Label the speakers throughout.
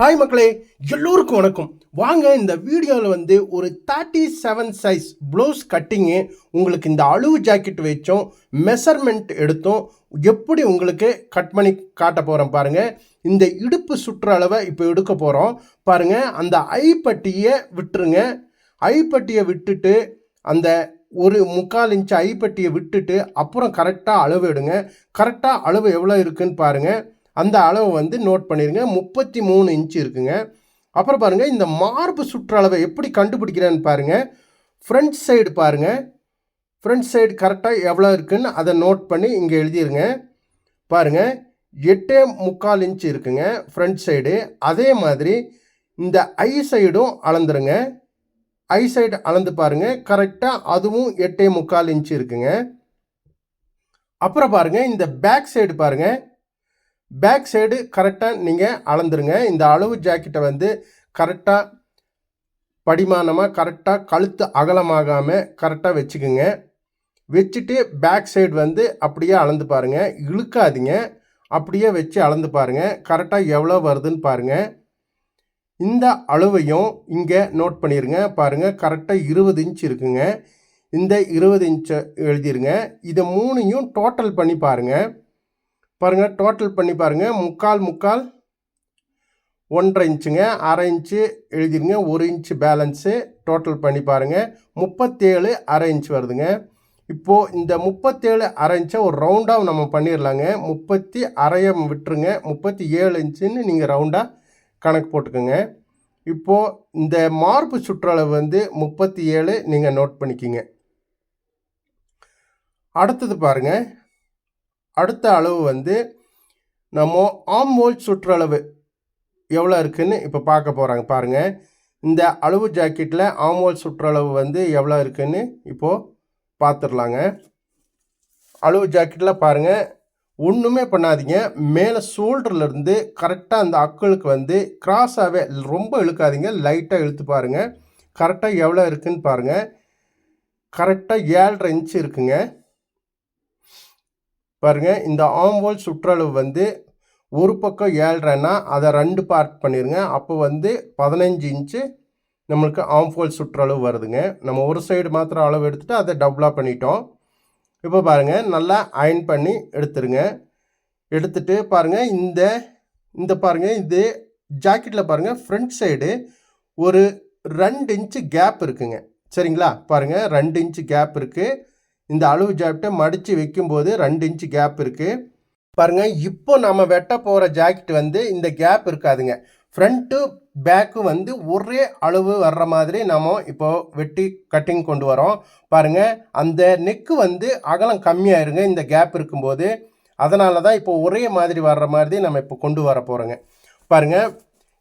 Speaker 1: Hi மக்களே. எல்லோருக்கும் வணக்கம். வாங்க இந்த வீடியோவில் வந்து ஒரு thirty seven size blouse cutting உங்களுக்கு இந்த அழுவு ஜாக்கெட் வச்சோம் மெஷர்மெண்ட் எடுத்தோம். எப்படி உங்களுக்கு கட் பண்ணி காட்ட போகிறோம் பாருங்கள் இந்த இடுப்பு சுற்று அளவை இப்போ எடுக்க போகிறோம் பாருங்கள் அந்த ஐப்பட்டியை விட்டுருங்க. ஐப்பட்டியை விட்டுட்டு அந்த ஒரு முக்கால் இன்ச்சு ஐப்பட்டியை விட்டுட்டு அப்புறம் கரெக்டாக அளவு எடுங்க. கரெக்டாக அளவு எவ்வளோ இருக்குன்னு பாருங்கள் அந்த அளவு வந்து நோட் பண்ணிடுங்க முப்பத்தி மூணு இன்ச் இருக்குங்க. அப்புறம் பாருங்கள் இந்த மார்பு சுற்றளவை எப்படி கண்டுபிடிக்கிறேன்னு பாருங்கள் ஃப்ரண்ட் சைடு பாருங்கள் ஃப்ரண்ட் சைடு கரெக்டாக எவ்வளோ இருக்குதுன்னு அதை நோட் பண்ணி இங்கே எழுதிருங்க. பாருங்கள் எட்டே முக்கால் இன்ச் இருக்குங்க ஃப்ரண்ட் சைடு அதே மாதிரி இந்த ஐ சைடும் அளந்துருங்க. ஐ சைடு அளந்து பாருங்கள் கரெக்டாக அதுவும் எட்டே முக்கால் இன்ச் இருக்குங்க. அப்புறம் பாருங்கள் இந்த பேக் சைடு பாருங்கள் பேக் சைடு கரெக்டாக நீங்கள் அளந்துருங்க. இந்த அளவு ஜாக்கெட்டை வந்து கரெக்டாக படிமானமாக கரெக்டாக கழுத்து அகலமாகாமல் கரெக்டாக வச்சுக்குங்க. வச்சுட்டு பேக் சைடு வந்து அப்படியே அளந்து பாருங்கள் இழுக்காதீங்க. அப்படியே வச்சு அளந்து பாருங்கள் கரெக்டாக எவ்வளோ வருதுன்னு பாருங்கள் இந்த அளவையும் இங்கே நோட் பண்ணிடுங்க பாருங்கள் கரெக்டாக இருபது இன்ச் இருக்குங்க. இந்த இருபது இன்ச்சை எழுதிருங்க. இதை மூணையும் டோட்டல் பண்ணி பாருங்கள் பாருங்கள் டோட்டல் பண்ணி பாருங்கள் முக்கால் முக்கால் ஒன்றரை இன்ச்சுங்க. அரை இன்ச்சு எழுதிருங்க. ஒரு இன்ச்சு பேலன்ஸு டோட்டல் பண்ணி பாருங்கள் முப்பத்தேழு அரை இன்ச் வருதுங்க. இப்போது இந்த முப்பத்தேழு அரை இன்ச்சை ஒரு ரவுண்டாக நம்ம பண்ணிடலாங்க முப்பத்தி அரையை விட்டுருங்க. முப்பத்தி ஏழு இன்ச்சுன்னு நீங்கள் ரவுண்டாக கணக்கு போட்டுக்கோங்க. இப்போது இந்த மார்பு சுற்றளவு வந்து முப்பத்தி ஏழு நீங்கள் நோட் பண்ணிக்கிங்க. அடுத்தது பாருங்கள் அடுத்த அளவு வந்து நம்ம ஆம்போல் சுற்றளவு எவ்வளோ இருக்குதுன்னு இப்போ பார்க்க போகிறாங்க பாருங்கள் இந்த அளவு ஜாக்கெட்டில் ஆம்போல் சுற்றளவு வந்து எவ்வளோ இருக்குதுன்னு இப்போது பார்த்துடலாங்க. அளவு ஜாக்கெட்டில் பாருங்கள் ஒன்றுமே பண்ணாதீங்க. மேலே ஷோல்டர்லேருந்து கரெக்டாக அந்த அக்களுக்கு வந்து கிராஸாகவே ரொம்ப இழுக்காதீங்க. லைட்டாக இழுத்து பாருங்கள் கரெக்டாக எவ்வளோ இருக்குதுன்னு பாருங்கள் கரெக்டாக ஏழரை இன்ச்சு இருக்குங்க. பாருங்கள் இந்த ஆம்போல் சுற்றளவு வந்து ஒரு பக்கம் ஏழ்ரைன்னா அதை ரெண்டு பார்ட் பண்ணிடுங்க அப்போ வந்து பதினஞ்சு இன்ச்சு நம்மளுக்கு ஆம்ஃபோல் சுற்றளவு வருதுங்க. நம்ம ஒரு சைடு மாத்திரம் அளவு எடுத்துகிட்டு அதை டபுளாக பண்ணிட்டோம். இப்போ பாருங்கள் நல்லா அயன் பண்ணி எடுத்துருங்க. எடுத்துட்டு பாருங்கள் இந்த இந்த பாருங்கள் இது ஜாக்கெட்டில் பாருங்கள் ஃப்ரண்ட் சைடு ஒரு ரெண்டு இன்ச்சு கேப் இருக்குங்க. சரிங்களா? பாருங்கள் ரெண்டு இன்ச்சு கேப் இருக்குது இந்த அளவு ஜாக்கெட்டை மடித்து வைக்கும்போது ரெண்டு இன்ச்சு கேப் இருக்குது பாருங்கள் இப்போ நம்ம வெட்ட போகிற ஜாக்கெட் வந்து இந்த கேப் இருக்காதுங்க. ஃப்ரண்ட்டு பேக்கு வந்து ஒரே அளவு வர்ற மாதிரி நம்ம இப்போது வெட்டி கட்டிங் கொண்டு வரோம். பாருங்கள் அந்த நெக்கு வந்து அகலம் கம்மியாயிருங்க இந்த கேப் இருக்கும்போது. அதனால தான் இப்போ ஒரே மாதிரி வர்ற மாதிரி நம்ம இப்போ கொண்டு வர போகிறோங்க பாருங்கள்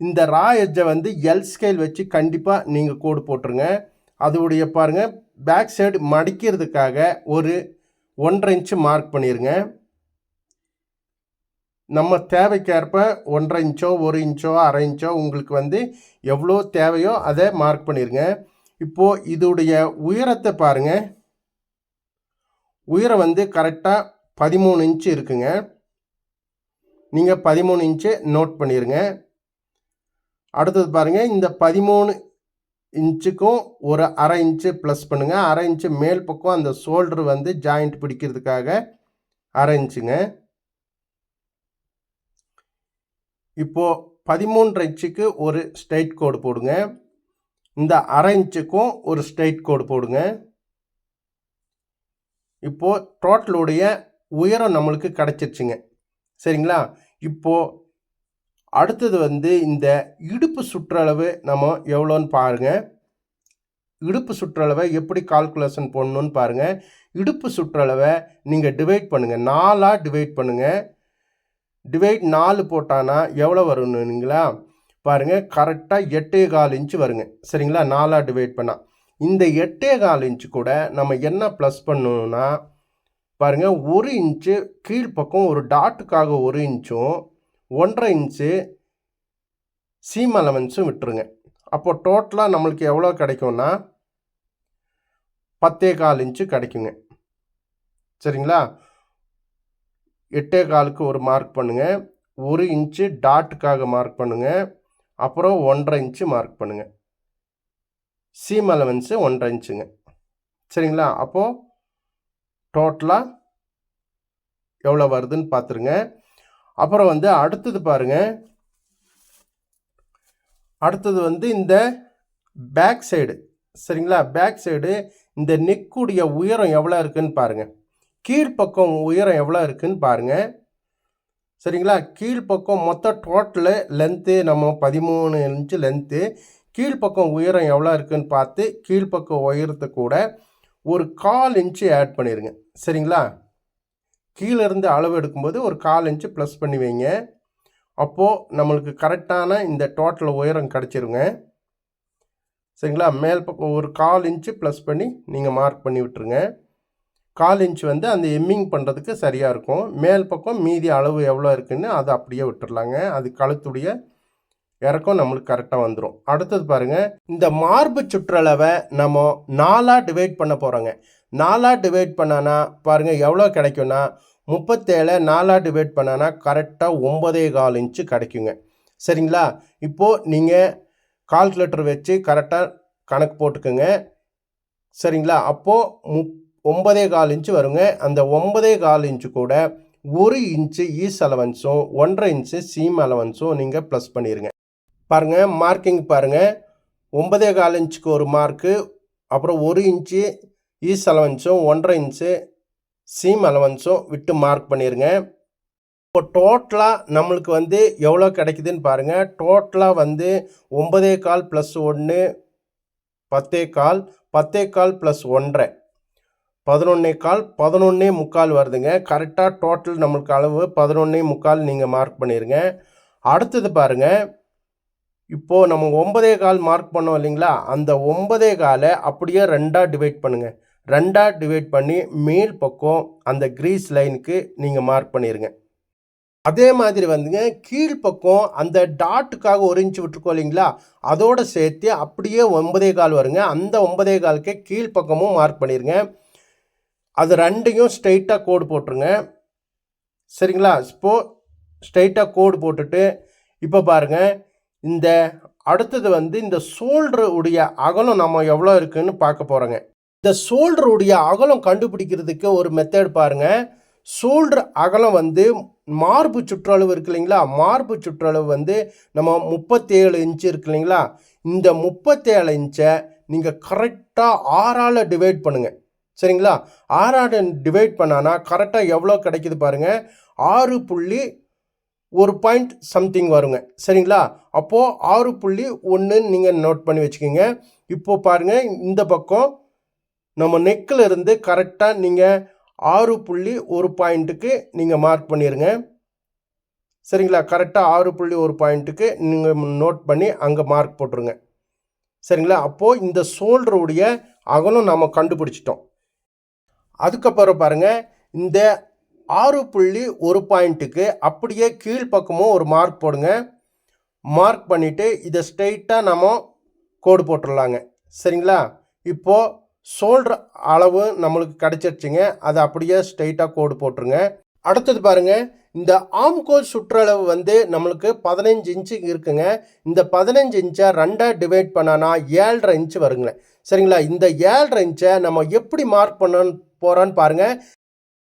Speaker 1: இந்த ரா எஜ்ஜை வந்து எல் ஸ்கேல் வச்சு கண்டிப்பாக நீங்கள் கோடு போட்டுருங்க. அதோடைய பாருங்கள் பேக் சைடு மடிக்கிறதுக்காக ஒரு ஒன்றரை இன்ச்சு மார்க் பண்ணிடுங்க நம்ம தேவைக்கேற்ப ஒன்றரை இன்ச்சோ ஒரு இன்ச்சோ அரை இன்ச்சோ உங்களுக்கு வந்து எவ்வளோ தேவையோ அதை மார்க் பண்ணிடுங்க இப்போது இதோடைய உயரத்தை பாருங்கள் உயரம் வந்து கரெக்டாக பதிமூணு இன்ச்சு இருக்குங்க. நீங்கள் பதிமூணு இன்ச்சு நோட் பண்ணிடுங்க அடுத்தது பாருங்கள் இந்த பதிமூணு இன்ச்சுக்கும் ஒரு அரை இன்ச்சு ப்ளஸ் பண்ணுங்கள் அரை இன்ச்சு மேல் பக்கம் அந்த ஷோல்டர் வந்து ஜாயிண்ட் பிடிக்கிறதுக்காக அரை இன்ச்சுங்க. இப்போது பதிமூன்று இன்ச்சுக்கு ஒரு ஸ்ட்ரைட் கோடு போடுங்க. இந்த அரை இன்ச்சுக்கும் ஒரு ஸ்ட்ரைட் கோடு போடுங்க. இப்போது டோட்டலுடைய உயரம் நம்மளுக்கு கிடச்சிருச்சுங்க. சரிங்களா? இப்போது அடுத்தது வந்து இந்த இடுப்பு சுற்றளவு நம்ம எவ்வளோன்னு பாருங்கள் இடுப்பு சுற்றளவை எப்படி கால்குலேஷன் பண்ணணுன்னு பாருங்கள் இடுப்பு சுற்றளவை நீங்கள் டிவைட் பண்ணுங்கள் நாலாக டிவைட் பண்ணுங்கள் டிவைட் நாலு போட்டானா எவ்வளோ வரும்னுங்களா பாருங்கள் கரெக்டாக எட்டே கால் இன்ச்சு வருங்க. சரிங்களா? நாலாக டிவைட் பண்ணால் இந்த எட்டே கால் இன்ச்சு கூட நம்ம என்ன ப்ளஸ் பண்ணணும்னா பாருங்கள் ஒரு இன்ச்சு கீழ்ப்பக்கம் ஒரு டாட்டுக்காக ஒரு இன்ச்சும் ஒன்றரை இன்ச்சு சீம் அலவன்ஸும் விட்டுருங்க. அப்போ டோட்டலாக நம்மளுக்கு எவ்வளோ கிடைக்கும்னா பத்தே கால் இன்ச்சு கிடைக்குங்க. சரிங்களா? எட்டே காலுக்கு ஒரு மார்க் பண்ணுங்கள் ஒரு இன்ச்சு டாட்டுக்காக மார்க் பண்ணுங்கள் அப்புறம் ஒன்றரை இன்ச்சு மார்க் பண்ணுங்கள் சீம் அலவன்ஸு ஒன்றரை இன்ச்சுங்க. சரிங்களா? அப்போது டோட்டலாக எவ்வளோ வருதுன்னு பார்த்துருங்க. அப்புறம் வந்து அடுத்தது பாருங்க. அடுத்தது வந்து இந்த பேக் சைடு சரிங்களா? பேக் சைடு இந்த நெக்குடைய உயரம் எவ்வளோ இருக்குன்னு பாருங்கள் கீழ்ப்பக்கம் உயரம் எவ்வளோ இருக்குன்னு பாருங்கள் சரிங்களா? கீழ்ப்பக்கம் மொத்த டோட்டலு லென்த்து நம்ம பதிமூணு இன்ச்சு லென்த்து கீழ்ப்பக்கம் உயரம் எவ்வளோ இருக்குன்னு பார்த்து கீழ்ப்பக்கம் உயரத்தை கூட ஒரு கால் இன்ச்சு ஆட் பண்ணிடுங்க சரிங்களா? கீழே இருந்து அளவு எடுக்கும்போது ஒரு கால் இன்ச்சு ப்ளஸ் பண்ணி வைங்க. அப்போது நம்மளுக்கு கரெக்டான இந்த டோட்டல் உயரம் கிடச்சிருங்க. சரிங்களா? மேல் பக்கம் ஒரு கால் இன்ச்சு ப்ளஸ் பண்ணி நீங்கள் மார்க் பண்ணி விட்டுருங்க. கால் இன்ச் வந்து அந்த எம்மிங் பண்ணுறதுக்கு சரியாக இருக்கும். மேல் பக்கம் மீதி அளவு எவ்வளோ இருக்குதுன்னு அதை அப்படியே விட்டுடலாங்க அது கழுத்துடைய இறக்கம் நம்மளுக்கு கரெக்டாக வந்துடும் அடுத்தது பாருங்கள் இந்த மார்பு சுற்றளவை நம்ம நாலாக டிவைட் பண்ண போகிறோங்க நாலாக டிவைட் பண்ணனா பாருங்கள் எவ்வளோ கிடைக்கும்னா முப்பத்தேழை நாலாக டிவைட் பண்ணனா கரெக்டாக ஒம்பதே கால் இன்ச்சு கிடைக்குங்க. சரிங்களா? இப்போது நீங்கள் கால்குலேட்டர் வச்சு கரெக்டாக கணக்கு போட்டுக்குங்க. சரிங்களா? அப்போது முப் ஒன்பதே கால் இன்ச்சு வருங்க. அந்த ஒன்பதே கால் இன்ச்சு கூட ஒரு இன்ச்சு ஈஸ் அலவன்ஸும் ஒன்றரை இன்ச்சு சீம் அலவன்ஸும் நீங்கள் ப்ளஸ் பண்ணிடுங்க பாருங்கள் மார்க்கிங் பாருங்கள் ஒன்பதே கால் இன்ச்சுக்கு ஒரு மார்க்கு அப்புறம் ஒரு இன்ச்சு ஈஸ் அலவன்ஸும் ஒன்றரை இன்ச்சு சீம் அலவன்ஸும் விட்டு மார்க் பண்ணிடுங்க இப்போ டோட்டலாக நம்மளுக்கு வந்து எவ்வளோ கிடைக்குதுன்னு பாருங்கள் டோட்டலாக வந்து ஒன்பதே கால் ப்ளஸ் ஒன்று பத்தே கால் பத்தே கால் ப்ளஸ் ஒன்றரை. பதினொன்னே கால் பதினொன்னே முக்கால் வருதுங்க. கரெக்டாக டோட்டல் நம்மளுக்கு அளவு பதினொன்னே முக்கால் நீங்கள் மார்க் பண்ணிடுங்க அடுத்தது பாருங்கள் இப்போது நம்ம ஒன்பதே கால் மார்க் பண்ணோம் இல்லைங்களா? அந்த ஒன்பதே காலை அப்படியே ரெண்டாக டிவைட் பண்ணுங்கள் ரெண்டாக டிவைட் பண்ணி மேல் பக்கம் அந்த க்ரீஸ் லைனுக்கு நீங்கள் மார்க் பண்ணிடுங்க அதே மாதிரி வந்துங்க கீழ்ப்பக்கம் அந்த டாட்டுக்காக ஒரு இன்ச்சு விட்டுருக்கோம் இல்லைங்களா? அதோடு சேர்த்து அப்படியே ஒன்பதே கால் வருங்க. அந்த ஒன்பதே காலுக்கு கீழ்ப்பக்கமும் மார்க் பண்ணிடுங்க அது ரெண்டையும் ஸ்ட்ரைட்டாக கோடு போட்டுருங்க. சரிங்களா? இப்போ ஸ்ட்ரைட்டாக கோடு போட்டுட்டு இப்போ பாருங்கள் இந்த அடுத்தது வந்து இந்த சோல்டருடைய அகலம் நம்ம எவ்வளோ இருக்குன்னு பார்க்க போகிறோங்க இந்த சோல்டருடைய அகலம் கண்டுபிடிக்கிறதுக்கு ஒரு மெத்தட் பாருங்கள் சோல்டர் அகலம் வந்து மார்பு சுற்றளவு இருக்கு இல்லைங்களா? மார்பு சுற்றளவு வந்து நம்ம முப்பத்தேழு இன்ச்சு இருக்கு இல்லைங்களா? இந்த முப்பத்தேழு இன்ச்சை நீங்கள் கரெக்டாக ஆறால் டிவைட் பண்ணுங்கள் சரிங்களா? ஆறாடு டிவைட் பண்ணானா கரெக்டாக எவ்வளோ கிடைக்குது பாருங்கள் ஆறு புள்ளி ஒரு பாயிண்ட் சம்திங் வருங்க. சரிங்களா? அப்போது ஆறு புள்ளி ஒன்றுன்னு நீங்கள் நோட் பண்ணி வச்சுக்கோங்க. இப்போது பாருங்கள் இந்த பக்கம் நம்ம நெக்கில் இருந்து கரெக்டாக நீங்கள் ஆறு புள்ளி ஒரு பாயிண்ட்டுக்கு நீங்கள் மார்க் பண்ணிடுங்க சரிங்களா? கரெக்டாக ஆறு புள்ளி ஒரு பாயிண்ட்டுக்கு நீங்கள் நோட் பண்ணி அங்கே மார்க் போட்டுருங்க. சரிங்களா? அப்போது இந்த சோல்டருடைய அகலம் நம்ம கண்டுபிடிச்சிட்டோம். அதுக்கப்புறம் பாருங்கள் இந்த ஆறு புள்ளி ஒரு பாயிண்ட்டுக்கு அப்படியே கீழ்ப்பக்கமும் ஒரு மார்க் போடுங்க. மார்க் பண்ணிவிட்டு இதை ஸ்ட்ரெயிட்டாக நம்ம கோடு போட்டுடலாங்க சரிங்களா? இப்போது ஷோல்டர் அளவு நம்மளுக்கு கிடச்சிருச்சுங்க. அதை அப்படியே ஸ்ட்ரெயிட்டாக கோடு போட்டுருங்க. அடுத்தது பாருங்கள் இந்த ஆம்கோல் சுற்றளவு வந்து நம்மளுக்கு பதினஞ்சு இன்ச்சு இருக்குங்க. இந்த பதினஞ்சு இன்ச்சை ரெண்டாக டிவைட் பண்ணனா ஏழரை இன்ச்சு வருங்களேன். சரிங்களா? இந்த ஏழரை இன்ச்சை நம்ம எப்படி மார்க் பண்ண போகிறோன்னு பாருங்கள்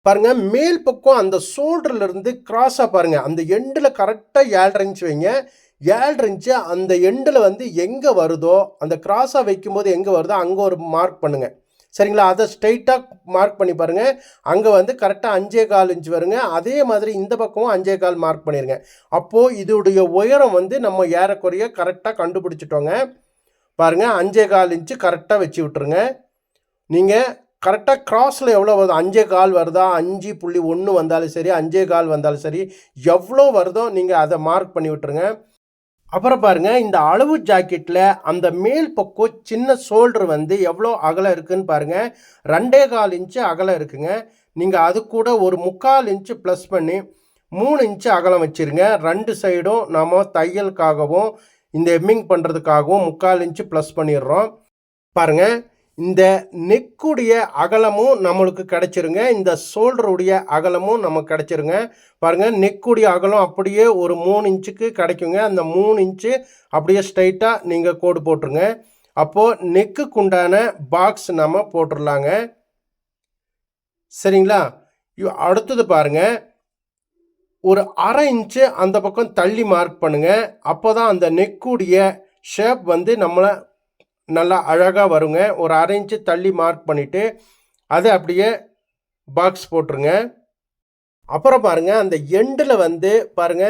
Speaker 1: பாருங்கள் மேல் பக்கம் அந்த ஷோல்டர்லேருந்து கிராஸாக பாருங்கள் அந்த எண்டில் கரெக்டாக ஏழரை இன்ச்சு வைங்க. ஏழரை இன்ச்சு அந்த எண்டில் வந்து எங்கே வருதோ அந்த கிராஸாக வைக்கும்போது எங்கே வருதோ அங்கே ஒரு மார்க் பண்ணுங்கள் சரிங்களா? அதை ஸ்ட்ரைட்டாக மார்க் பண்ணி பாருங்கள் அங்கே வந்து கரெக்டாக அஞ்சே கால் இன்ச்சு வருங்க. அதே மாதிரி இந்த பக்கமும் அஞ்சே கால் மார்க் பண்ணிடுங்க அப்போது இதோடைய உயரம் வந்து நம்ம ஏறக்குறைய கரெக்டாக கண்டுபிடிச்சிட்டோங்க. பாருங்கள் அஞ்சே கால் இன்ச்சு கரெக்டாக வச்சு விட்ருங்க நீங்கள் கரெக்டாக கிராஸில் எவ்வளோ வருது அஞ்சே கால் வருதா அஞ்சு புள்ளி ஒன்று வந்தாலும் சரி அஞ்சே கால் வந்தாலும் சரி எவ்வளோ வருதோ நீங்கள் அதை மார்க் பண்ணி விட்டுருங்க. அப்புறம் பாருங்கள் இந்த அளவு ஜாக்கெட்டில் அந்த மேல் பக்கம் சின்ன ஷோல்டர் வந்து எவ்வளோ அகலம் இருக்குன்னு பாருங்க. ரெண்டே கால் இன்ச்சு அகலம் இருக்குங்க. நீங்கள் அது கூட ஒரு முக்கால் இன்ச்சு ப்ளஸ் பண்ணி மூணு இன்ச்சு அகலம் வச்சுருங்க. ரெண்டு சைடும் நாம் தையலுக்காகவும் இந்த எம்மிங் பண்ணுறதுக்காகவும் முக்கால் இன்ச்சு ப்ளஸ் பண்ணிடுறோம். பாருங்கள் இந்த நெக்குடைய அகலமும் நம்மளுக்கு கிடச்சிருங்க. இந்த ஷோல்டருடைய அகலமும் நமக்கு கிடச்சிருங்க. பாருங்கள் நெக்குடைய அகலம் அப்படியே ஒரு மூணு இன்ச்சுக்கு கிடைக்குங்க. அந்த மூணு இன்ச்சு அப்படியே ஸ்ட்ரைட்டாக நீங்கள் கோடு போட்டுருங்க. அப்போது நெக்குக்கு உண்டான பாக்ஸ் நம்ம போட்டுடலாங்க சரிங்களா? அடுத்தது பாருங்க. ஒரு அரை இன்ச்சு அந்த பக்கம் தள்ளி மார்க் பண்ணுங்கள் அப்போ தான் அந்த நெக்குடைய ஷேப் வந்து நம்மளை நல்லா அழகாக வருங்க. ஒரு அரை இன்ச்சு தள்ளி மார்க் பண்ணிவிட்டு அதை அப்படியே பாக்ஸ் போட்டுருங்க. அப்புறம் பாருங்கள் அந்த எண்டில் வந்து பாருங்க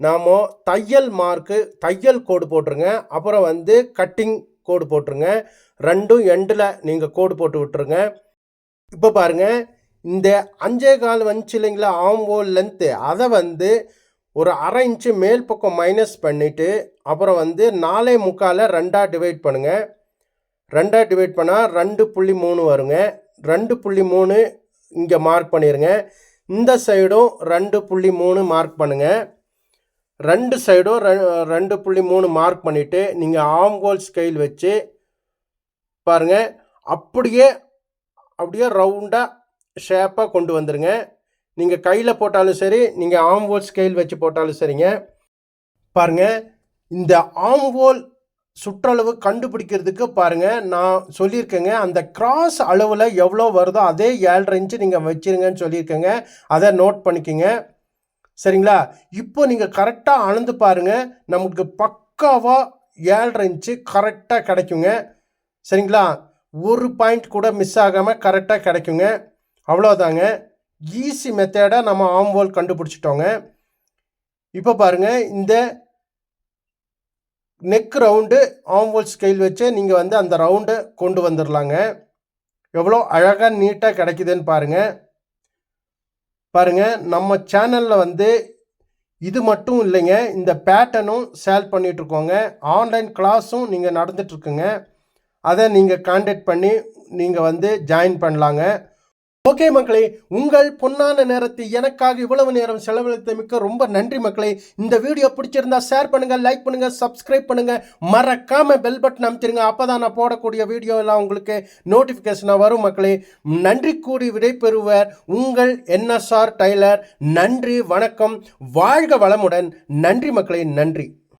Speaker 1: நாம் தையல் மார்க்கு தையல் கோடு போட்டுருங்க. அப்புறம் வந்து கட்டிங் கோடு போட்டுருங்க. ரெண்டும் எண்டில் நீங்கள் கோடு போட்டு விட்டுருங்க. இப்போ பாருங்க இந்த அஞ்சே கால் வந்துச்சு இல்லைங்களா ஆம்போல் லென்த்து அதை வந்து ஒரு அரை இன்ச்சு மேல் பக்கம் மைனஸ் பண்ணிவிட்டு அப்புறம் வந்து நாலே முக்கால் ரெண்டாக டிவைட் பண்ணுங்கள் ரெண்டாக டிவைட் பண்ணால் ரெண்டு புள்ளி மூணு வருங்க. ரெண்டு புள்ளி மூணு இங்கே மார்க் பண்ணிடுங்க இந்த சைடும் ரெண்டு புள்ளி மூணு மார்க் பண்ணுங்கள் ரெண்டு சைடும் ரெ- ரெண்டு புள்ளி மூணு மார்க் பண்ணிவிட்டு நீங்கள் ஆம்கோல் ஸ்கெயில் வச்சு பாருங்கள் அப்படியே அப்படியே ரவுண்டாக ஷேப்பாக கொண்டு வந்துடுங்க நீங்கள் கையில் போட்டாலும் சரி நீங்கள் ஆம்வோல் ஸ்கெயில் வச்சு போட்டாலும் சரிங்க. பாருங்க இந்த ஆம்வோல் சுற்றளவு கண்டுபிடிக்கிறதுக்கு பாருங்கள் நான் சொல்லியிருக்கேங்க அந்த கிராஸ் அளவில் எவ்வளோ வருதோ அதே ஏழரை இன்ச்சு நீங்கள் வச்சிருங்கன்னு சொல்லியிருக்கேங்க. அதை நோட் பண்ணிக்கோங்க. சரிங்களா? இப்போ நீங்கள் கரெக்டாக அளந்து பாருங்க நமக்கு பக்காவாக ஏழரை இன்ச்சு கரெக்டாக கிடைக்குங்க. சரிங்களா? ஒரு பாயிண்ட் கூட மிஸ் ஆகாமல் கரெக்டாக கிடைக்குங்க. அவ்வளோதாங்க ஈஸி மெத்தேடை நம்ம ஆம்வோல் கண்டுபிடிச்சிட்டோங்க. இப்போ பாருங்கள் இந்த நெக் ரவுண்டு ஆம்வோல் ஸ்கெயில் வச்சு நீங்கள் வந்து அந்த ரவுண்டை கொண்டு வந்துடலாங்க எவ்வளோ அழகாக நீட்டாக கிடைக்குதுன்னு பாருங்கள் பாருங்கள் நம்ம சேனலில் வந்து இது மட்டும் இல்லைங்க. இந்த பேட்டர்னும் சேல் பண்ணிகிட்ருக்கோங்க ஆன்லைன் கிளாஸும் நீங்கள் நடந்துகிட்ருக்குங்க அதை நீங்கள் காண்டாக்ட் பண்ணி நீங்கள் வந்து ஜாயின் பண்ணலாங்க. ஓகே மக்களே உங்கள் பொன்னான நேரத்தை எனக்காக இவ்வளவு நேரம் செலவழித்த மிக்க ரொம்ப நன்றி மக்களே. இந்த வீடியோ பிடிச்சிருந்தா ஷேர் பண்ணுங்க லைக் பண்ணுங்க சப்ஸ்கிரைப் பண்ணுங்க. மறக்காம பெல் பட்டன் அமைச்சிருங்க. அப்பதான் நான் போடக்கூடிய வீடியோ எல்லாம் உங்களுக்கு நோட்டிஃபிகேஷனாக வரும் மக்களே. நன்றி கூடி விடைபெறுவர் உங்கள் என்எஸ்ஆர் டைலர் நன்றி வணக்கம். வாழ்க வளமுடன். நன்றி மக்களே நன்றி.